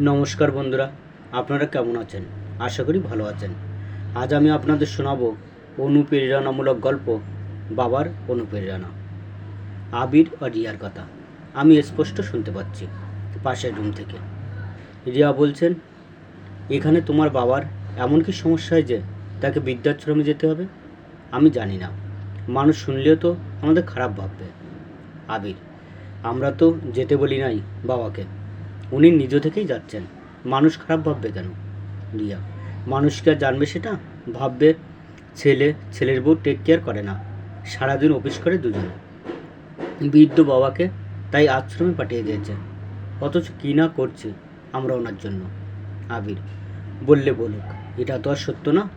নমস্কার বন্ধুরা, আপনারা কেমন আছেন? আশা করি ভালো আছেন। আজ আমি আপনাদের শোনাবো অনুপ্রেরণামূলক গল্প, বাবার অনুপ্রেরণা। আবির ও রিয়ার কথা। আমি স্পষ্ট শুনতে পাচ্ছি পাশের রুম থেকে। রিয়া বলছেন, এখানে তোমার বাবার এমন কি সমস্যা হয় যে তাকে বৃদ্ধাশ্রমে যেতে হবে? আমি জানি না। মানুষ শুনলেও তো আমাদের খারাপ ভাববে। আবির, আমরা তো যেতে বলি নাই বাবাকে। উনি নিজ থেকেই যাচ্ছেন। মানুষ খারাপ ভাববে কেন? রিয়া, মানুষ কি আর জানবে সেটা? ভাববে, ছেলে, ছেলের বউ টেক কেয়ার করে না। সারাদিন অফিস করে দুজন। বৃদ্ধ বাবাকে তাই আশ্রমে পাঠিয়ে দিয়েছে। অথচ কী না করছি আমরা ওনার জন্য? আবির বললে বলুক, এটা তো আর সত্য না।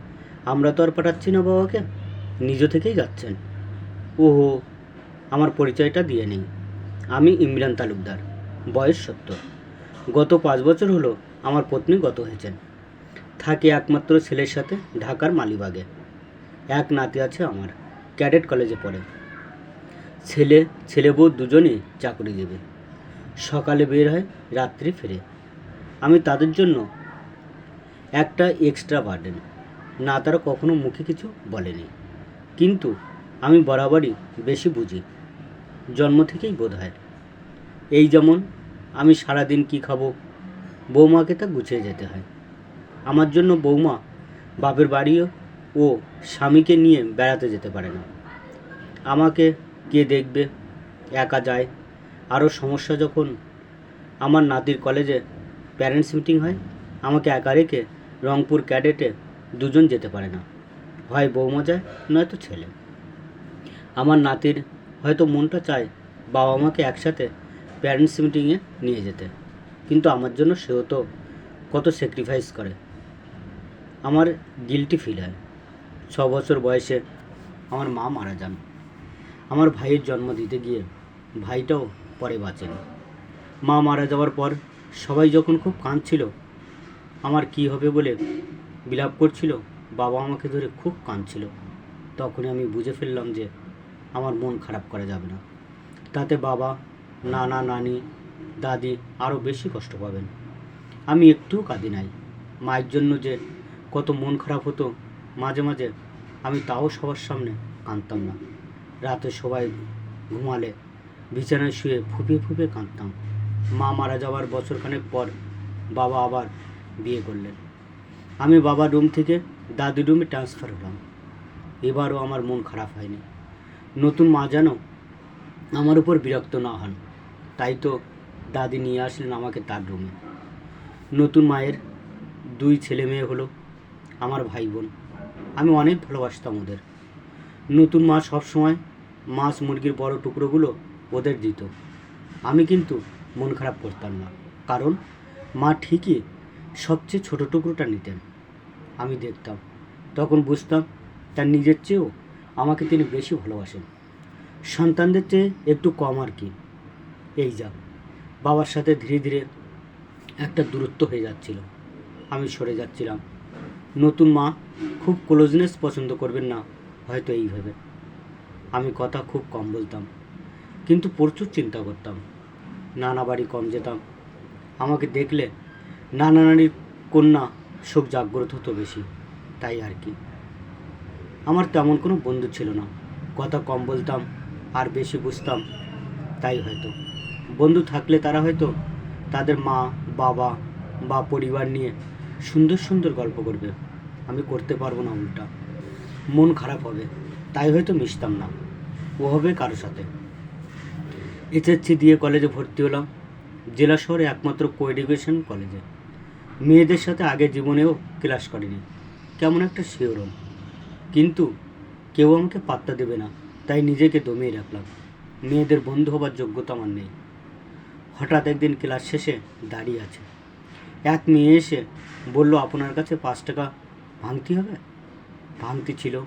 আমরা তো আর পাঠাচ্ছি না বাবাকে। নিজ থেকেই যাচ্ছেন। ওহো, আমার পরিচয়টা দিয়ে নেই। আমি ইমরান তালুকদার, বয়স সত্তর। গত পাঁচ বছর হলো আমার পত্নী গত হয়েছেন। থাকে একমাত্র ছেলের সাথে ঢাকার মালিবাগে। এক নাতি আছে আমার, ক্যাডেট কলেজে পড়ে। ছেলে ছেলে বউ দুজনই চাকরি দেবে। সকালে বের হয়, রাত্রি ফেরে। আমি তাদের জন্য একটা এক্সট্রা বার্ডেন না তারা কখনো মুখে কিছু বলেনি। কিন্তু আমি বরাবরই বেশি বুঝি। জন্ম থেকেই বোধ হয়। এই যেমন আমি সারাদিন কি খাব? বৌমাকে তা গুছিয়ে যেতে হয়। আমার জন্য বৌমা, বাপের বাড়িও ও স্বামীকে নিয়ে বেড়াতে যেতে পারে না। আমাকে কে দেখবে? একা যায়। আরও সমস্যা যখন আমার নাতির কলেজে প্যারেন্টস মিটিং হয়, আমাকে একা রেখে রংপুর ক্যাডেটে দুজন যেতে পারে না। হয় বৌমা যায়, নয়তো ছেলে। আমার নাতির হয়তো মনটা চায় বাবা মাকে একসাথে প্যারেন্টস মিটিংয়ে নিয়ে যেতে। কিন্তু আমার জন্য সেও তো কত স্যাক্রিফাইস করে। আমার গিলটি ফিল হয়। ছ বছর বয়সে আমার মা মারা যান। আমার ভাইয়ের জন্ম দিতে গিয়ে ভাইটাও পরে বাঁচেন। মা মারা যাওয়ার পর সবাই যখন খুব কাঁদছিল, আমার কি হবে বলে বিলাপ করছিল, বাবা আমাকে ধরে খুব কাঁদছিল। তখনই আমি বুঝে ফেললাম যে আমার মন খারাপ করা যাবে না। তাতে বাবা নানা নানি, দাদি আরও বেশি কষ্ট পাবেন। আমি একটুও কাঁদি নাই। মায়ের জন্য যে কত মন খারাপ হতো, মাঝে মাঝে আমি তাও সবার সামনে কাঁদতাম না। রাতে সবাই ঘুমালে বিছানায় শুয়ে ফুপিয়ে ফুপিয়ে কাঁদতাম। মা মারা যাওয়ার বছরখানেক পর বাবা আবার বিয়ে করলেন। আমি বাবার রুম থেকে দাদি রুমে ট্রান্সফার হলাম। এবারও আমার মন খারাপ হয়নি। নতুন মা যেন আমার উপর বিরক্ত না হন। তাই তো দাদি নিয়ে আসলেন আমাকে তার রুমে। নতুন মায়ের দুই ছেলে মেয়ে হলো আমার ভাই বোন। আমি অনেক ভালোবাসতাম ওদের। নতুন মা সবসময় মাছ মুরগির বড় টুকরোগুলো ওদের দিত। আমি কিন্তু মন খারাপ করতাম না। কারণ মা ঠিকই সবচেয়ে ছোট টুকরোটা নিতেন। আমি দেখতাম, তখন বুঝতাম তার নিজের চেয়েও আমাকে তিনি বেশি ভালোবাসেন। সন্তানদের চেয়ে একটু কম আর কি। এই যা বাবার সাথে ধীরে ধীরে একটা দূরত্ব হয়ে যাচ্ছিল। আমি সরে যাচ্ছিলাম। নতুন মা খুব ক্লোজনেস পছন্দ করবেন না, হয়তো এইভাবে। আমি কথা খুব কম বলতাম, কিন্তু প্রচুর চিন্তা করতাম। নানা বাড়ি কম যেতাম। আমাকে দেখলে নানা নানির কন্যা শোক জাগ্রত হতো বেশি, তাই আর কি। আমার তেমন কোনো বন্ধু ছিল না। কথা কম বলতাম, আর বেশি বুঝতাম, তাই হয়তো। বন্ধু থাকলে তারা হয়তো তাদের মা, বাবা বা পরিবার নিয়ে সুন্দর সুন্দর গল্প করবে। আমি করতে পারব না উল্টা। মন খারাপ হবে, তাই হয়তো মিশতাম না। ও হবে কারোর সাথে। এইচএসসি দিয়ে কলেজে ভর্তি হলাম। জেলা শহরে একমাত্র কো এডুকেশন কলেজে। মেয়েদের সাথে আগে জীবনেও ক্লাস করিনি। কেমন একটা শিওরম। কিন্তু কেউ আমাকে পাত্তা দেবে না, তাই নিজেকে দমিয়ে রাখলাম। মেয়েদের বন্ধু হবার যোগ্যতা আমার নেই। হঠাৎ একদিন ক্লাস শেষে দাঁড়িয়ে আছে। এক মেয়ে এসে বলল, আপনার কাছে পাঁচ টাকা ভাঙতি হবে? ভাঙতি ছিল,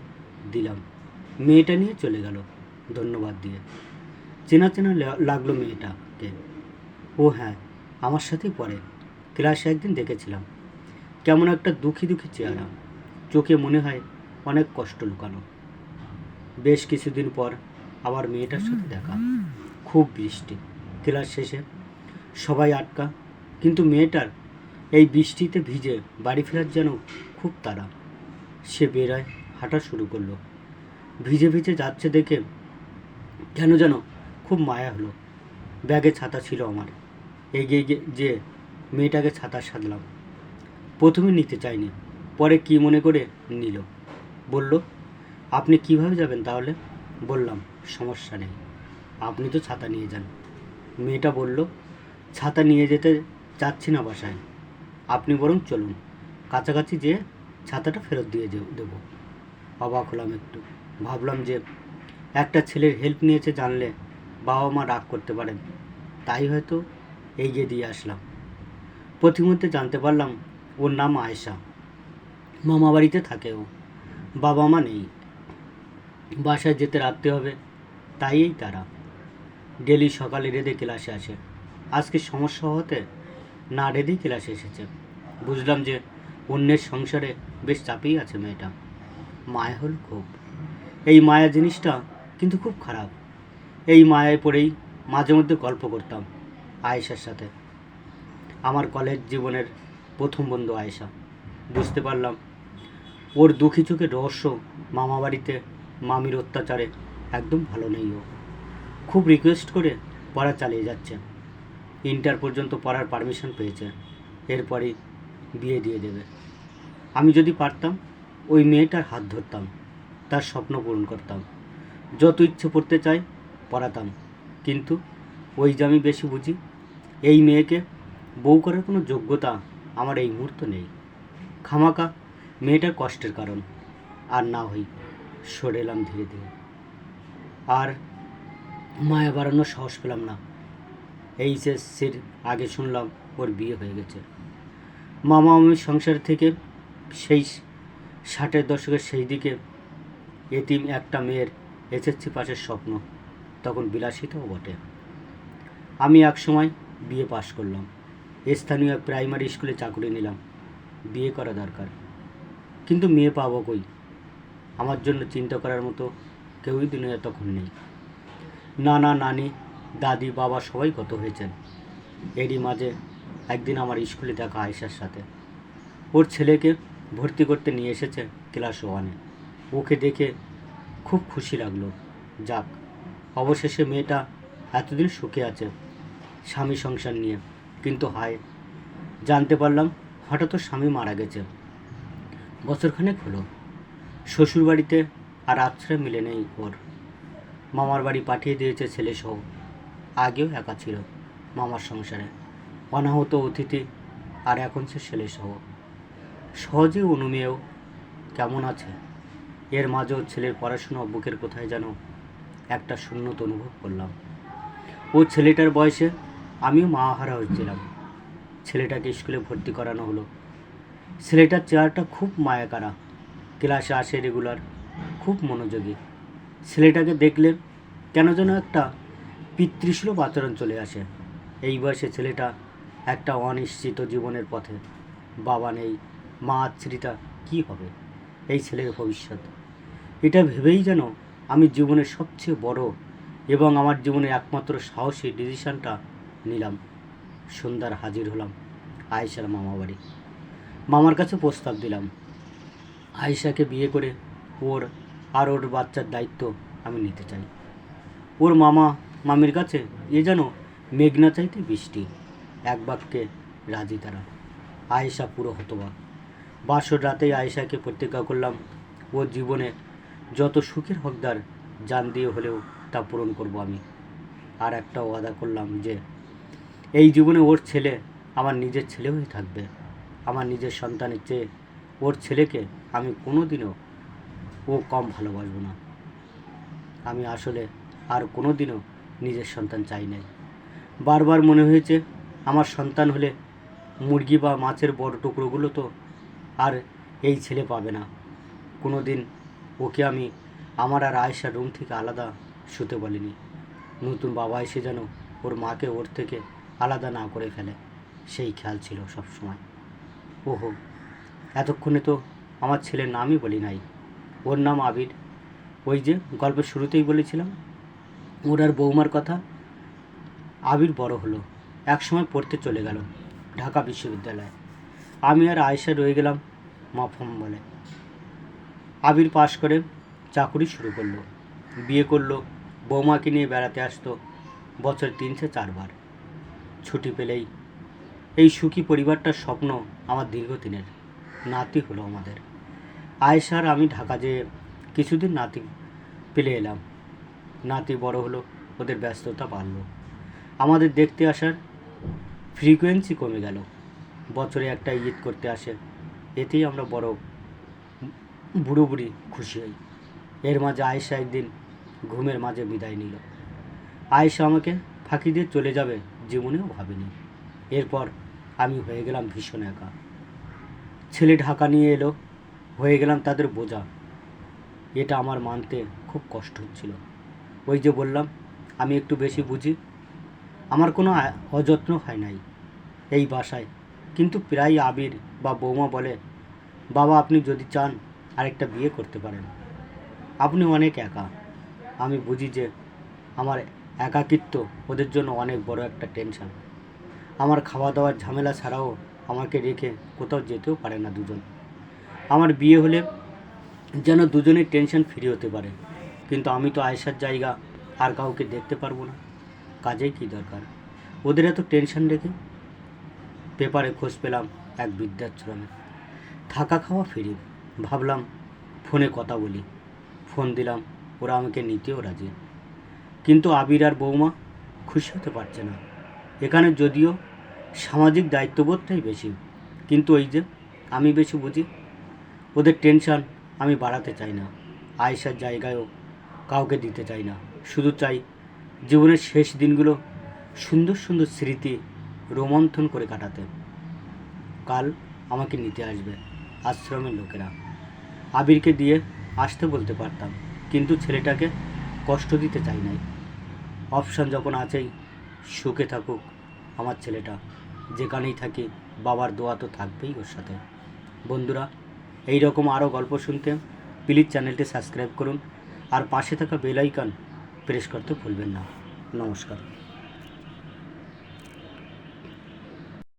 দিলাম। মেয়েটা নিয়ে চলে গেল ধন্যবাদ দিয়ে। চেনা চেনা লাগল মেয়েটাকে। ও হ্যাঁ আমার সাথেই পড়ে। ক্লাসে একদিন দেখেছিলাম। কেমন একটা দুঃখী দুঃখী চেহারা। চোখে মনে হয় অনেক কষ্ট লুকানো। বেশ কিছুদিন পর আবার মেয়েটার সাথে দেখা। খুব বৃষ্টি। ক্লাস শেষে সবাই আটকা। কিন্তু মেয়েটার এই বৃষ্টিতে ভিজে বাড়ি ফেরার যেন খুব তাড়া। সে বেরায় হাঁটা শুরু করল। ভিজে ভিজে যাচ্ছে দেখে কেন যেন খুব মায়া হলো। ব্যাগে ছাতা ছিল আমার। এগিয়ে গিয়ে যে মেয়েটাকে ছাতা সাধলাম। প্রথমে নিতে চাইনি, পরে কি মনে করে নিল। বলল, আপনি কীভাবে যাবেন তাহলে? বললাম, সমস্যা নেই। আপনি তো ছাতা নিয়ে যান। মেয়েটা বলল ছাতা নিয়ে যেতে চাচ্ছি না বাসায়। আপনি বরং চলুন। কাছাকাছি যেয়ে ছাতাটা ফেরত দিয়ে যে- দেবো। অবাক হলাম একটু। ভাবলাম যে একটা ছেলের হেল্প নিয়েছে জানলে বাবা মা রাগ করতে পারেন। তাই হয়তো এগিয়ে দিয়ে আসলাম। প্রতিমধ্যে জানতে পারলাম ওর নাম আয়েশা। মামা বাড়িতে থাকে ও। বাবা মা নেই। বাসায় যেতে রাখতে হবে তাই তারা। ডেলি সকালে রেঁধে ক্লাসে আসে। আজকে সমস্যা হতে? না রেঁধেই ক্লাসে এসেছে। বুঝলাম যে অন্যের সংসারে বেশ চাপেই আছে মেয়েটা। মায়া হল খুব। এই মায়া জিনিসটা কিন্তু খুব খারাপ। এই মায়ায় পড়েই মাঝে মধ্যে গল্প করতাম আয়েশার সাথে। আমার কলেজ জীবনের প্রথম বন্ধু আয়েশা। বুঝতে পারলাম, ওর দুঃখী চোখের রহস্য মামা বাড়িতে মামির অত্যাচারে একদম ভালো নেই ও। খুব রিকোয়েস্ট করে পড়া চালিয়ে যাচ্ছে। ইন্টার পর্যন্ত পড়ার পারমিশন পেয়েছে। এরপরেই বিয়ে দিয়ে দেবে। আমি যদি পারতাম, ওই মেয়েটার হাত ধরতাম, তার স্বপ্ন পূরণ করতাম। যত ইচ্ছে পড়তে চাই, পড়াতাম। কিন্তু ওই যে আমি বেশি বুঝি, এই মেয়েকে বউ করার কোনো যোগ্যতা আমার এই মুহূর্তে নেই। খামাকা মেয়েটার কষ্টের কারণ। আর না হই, সরে এলাম ধীরে ধীরে। আর মায়া বাড়ানোর সাহস পেলাম না। এইচএসসির আগে শুনলাম ওর বিয়ে হয়ে গেছে। মামা মামির সংসার থেকে সেই ষাটের দশকের সেই দিকে এতিম একটা মেয়ের এসএসসি পাশের স্বপ্ন, তখন বিলাসিতাও বটে। আমি এক সময় বিয়ে পাশ করলাম। স্থানীয় প্রাইমারি স্কুলে চাকরি নিলাম। বিয়ে করা দরকার। কিন্তু মেয়ে পাবো কই? আমার জন্য চিন্তা করার মতো কেউই দুনিয়া তখন নেই। নানা নানি দাদি, বাবা সবাই কত হয়েছেন। এরই মাঝে একদিন আমার স্কুলে দেখা আয়েশার সাথে। ওর ছেলেকে ভর্তি করতে নিয়ে এসেছে ক্লাস ওয়ানে। ওকে দেখে খুব খুশি লাগল। যাক, অবশেষে মেয়েটা এতদিন সুখে আছে স্বামী সংসার নিয়ে। কিন্তু হায়, জানতে পারলাম হঠাৎ স্বামী মারা গেছে। বছরখানেক হলো। শ্বশুর বাড়িতে আর আশ্রয় মিলে নেই ওর। মামার বাড়ি পাঠিয়ে দিয়েছে ছেলে সহ আগেও একা ছিল মামার সংসারে। অনাহত অতিথি আর এখন সে ছেলে সহ। সহজে অনুমেয়েও কেমন আছে? এর মাঝেও ছেলের পড়াশোনা বুকের কোথায় যেন একটা শূন্যত অনুভব করলাম। ও ছেলেটার বয়সে আমিও মা হারা হয়েছিলাম ছেলেটাকে স্কুলে ভর্তি করানো হলো। ছেলেটার চেয়ারটা খুব মায়াকারা। ক্লাসে আসে রেগুলার, খুব মনোযোগী। ছেলেটাকে দেখলে কেন যেন একটা পিতৃসুলভ আচরণ চলে আসে। এই বয়সে ছেলেটা একটা অনিশ্চিত জীবনের পথে। বাবা নেই, মা আশ্রিতা কী হবে? এই ছেলের ভবিষ্যৎ। এটা ভেবেই যেন আমি জীবনের সবচেয়ে বড় এবং আমার জীবনের একমাত্র সাহসী ডিসিশনটা নিলাম। সন্ধ্যার হাজির হলাম আয়েশার মামা বাড়ি। মামার কাছে প্রস্তাব দিলাম। আয়েশাকে বিয়ে করে ওর আর ওর বাচ্চার দায়িত্ব আমি নিতে চাই। ওর মামা মামির কাছে, এ যেন মেঘনা চাইতে বৃষ্টি, এক বাক্যে রাজি তারা। আয়েশা পুরো হতবাক। বাসর রাতেই আয়েশাকে প্রতিজ্ঞা করলাম ওর জীবনে যত সুখের হকদার জান দিয়ে হলেও তা পূরণ করব আমি। আর একটা ওয়াদা করলাম যে, এই জীবনে ওর ছেলে আমার নিজের ছেলে হয়ে থাকবে। আমার নিজের সন্তানের চেয়ে ওর ছেলেকে আমি কোনো দিনও ও কম ভালোবাসবো না। আমি আসলে আর কোনো দিনও নিজের সন্তান চাই নাই। বারবার মনে হয়েছে, আমার সন্তান হলে মুরগি বা মাছের বড় টুকরোগুলো তো আর এই ছেলে পাবে না। কোনো দিন ওকে আমি আমার আর আয়েশার রুম থেকে আলাদা শুতে বলিনি। নতুন বাবা এসে যেন ওর মাকে ওর থেকে আলাদা না করে ফেলে, সেই খেয়াল ছিল সব সময় ওহো, এতক্ষণে তো আমার ছেলের নামই বলি নাই। ওর নাম আবির। ওই যে গল্পের শুরুতেই বলেছিলাম ওর আর বৌমার কথা? আবির বড় হলো এক সময় পড়তে চলে গেল ঢাকা বিশ্ববিদ্যালয়ে। আমি আর আয়েশা রয়ে গেলাম মাফম বলে আবির পাশ করে চাকুরি শুরু করল, বিয়ে করল, বৌমাকে নিয়ে বেড়াতে আসতো বছর তিনশো চারবার ছুটি পেলেই এই সুখী পরিবারটার স্বপ্ন আমার দীর্ঘদিনের, নাতি হলো আমাদের। আয়েশার আমি ঢাকা যেয়ে কিছুদিন নাতি পেলে এলাম। নাতি বড় হলো, ওদের ব্যস্ততা বাড়লো। আমাদের দেখতে আসার ফ্রিকোয়েন্সি কমে গেল। বছরে একটা ঈদ করতে আসে, এতেই আমরা বড় বুড়ো বুড়ি খুশি হই। এর মাঝে আয়েশা একদিন ঘুমের মাঝে বিদায় নিল। আয়েশা আমাকে ফাঁকি দিয়ে চলে যাবে জীবনেও ভাবিনি। এরপর আমি হয়ে গেলাম ভীষণ একা। ছেলে ঢাকা নিয়ে এলো, হয়ে গেলাম তাদের বোঝা। এটা আমার মানতে খুব কষ্ট হচ্ছিল। ওই যে বললাম, আমি একটু বেশি বুঝি। আমার কোনো অযত্ন হয় নাই এই বাসায়। কিন্তু প্রায় আবির বা বৌমা বলে, বাবা, আপনি যদি চান আরেকটা বিয়ে করতে পারেন। আপনি অনেক একা। আমি বুঝি যে আমার একাকিত্ব ওদের জন্য অনেক বড় একটা টেনশন। আমার খাওয়া দাওয়ার ঝামেলা ছাড়াও আমাকে রেখে কোথাও যেতেও পারে না দুজন। আমার বিয়ে হলে যেন দুজনের টেনশন ফ্রি হতে পারে। কিন্তু আমি তো আয়েশার জায়গা আর কাউকে দেখতে পারব না। কাজেই কী দরকার? ওদের এত টেনশন রেখে পেপারে খোঁজ পেলাম এক বৃদ্ধাশ্রমে। থাকা খাওয়া ফিরি ভাবলাম ফোনে কথা বলি। ফোন দিলাম, ওরা আমাকে নিতেও রাজি। কিন্তু আবির আর বৌমা খুশি হতে পারছে না। এখানে যদিও সামাজিক দায়িত্ববোধটাই বেশি, কিন্তু ওই যে আমি বেশি বুঝি, ওদের টেনশন আমি বাড়াতে চাই না। আয়েশার জায়গায়ও কাউকে দিতে চাই না। শুধু চাই জীবনের শেষ দিনগুলো সুন্দর সুন্দর স্মৃতি রোমন্থন করে কাটাতে। কাল আমাকে নিতে আসবে আশ্রমের লোকেরা। আবিরকে দিয়ে আসতে বলতে পারতাম, কিন্তু ছেলেটাকে কষ্ট দিতে চাই নাই। অপশান যখন আছেই, সুখে থাকুক আমার ছেলেটা। যেখানেই থাকি, বাবার দোয়া তো থাকবেই ওর সাথে। বন্ধুরা এই রকম আরও গল্প শুনতে প্লিজ চ্যানেলটি সাবস্ক্রাইব করুন। আর পাশে থাকা বেল আইকন প্রেস করতে ভুলবেন না। নমস্কার।